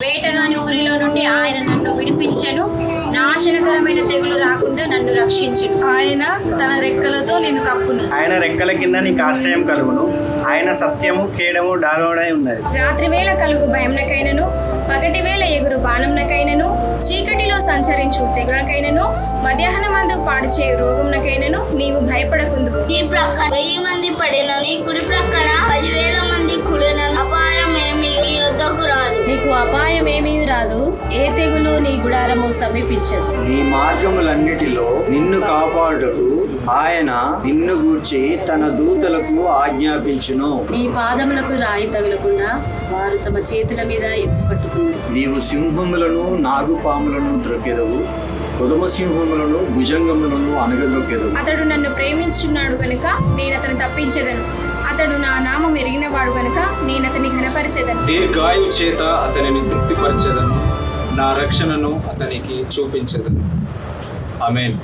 వేటగాని ఊరిలో నుండి ఆయన నన్ను విడిపించెను. నాశనకరమైన తెగులు రాకుండా నన్ను రక్షించును. ఆయన తన రెక్కలతో నిన్ను కప్పును. ఆయన రెక్కల కింద నీకు ఆశ్రయం కలుగును. ఆయన సత్యము కేడము డాలోడై ఉన్నది. రాత్రి వేళ కలుగు భయంనకైనను పగటి వేళ ఎగురు బాణంనకైనను చీకటిలో సంచరించు తెగులకైనను మధ్యాహ్నమందు పాడు చేయు రోగంనకైనను నీవు భయపడకుందు నీ ప్రక్కన వెయ్యి మంది పడిన నీ కుడి ప్రక్కన పదివేల నీకు అపాయమేమీ రాదు. ఏ తెగులు నీ గుడారము సమీపించదు. నీ మార్గములన్నిటిలో నిన్ను కాపాడుటకు ఆయన నిన్ను గూర్చి తన దూతలకు ఆజ్ఞాపించును. నీ పాదములకు రాయి తగులకుండా వారు తమ చేతుల మీద ఎత్తి నీవు సింహములను నాగుపాములను త్రొక్కెదవు. కొదమ సింహములను భుజంగములను అనగదొక్కెదవు. అతడు నన్ను ప్రేమించున్నాడు గనుక నేను అతను తప్పించేదను. అతడు నా నామం ఎరిగిన వాడు గనుక నేను అతని ఘనపరిచేదను దీర్ఘాయు చేత అతనిని తృప్తిపరచెదను నా రక్షణను అతనికి చూపించదను. ఆమెన్.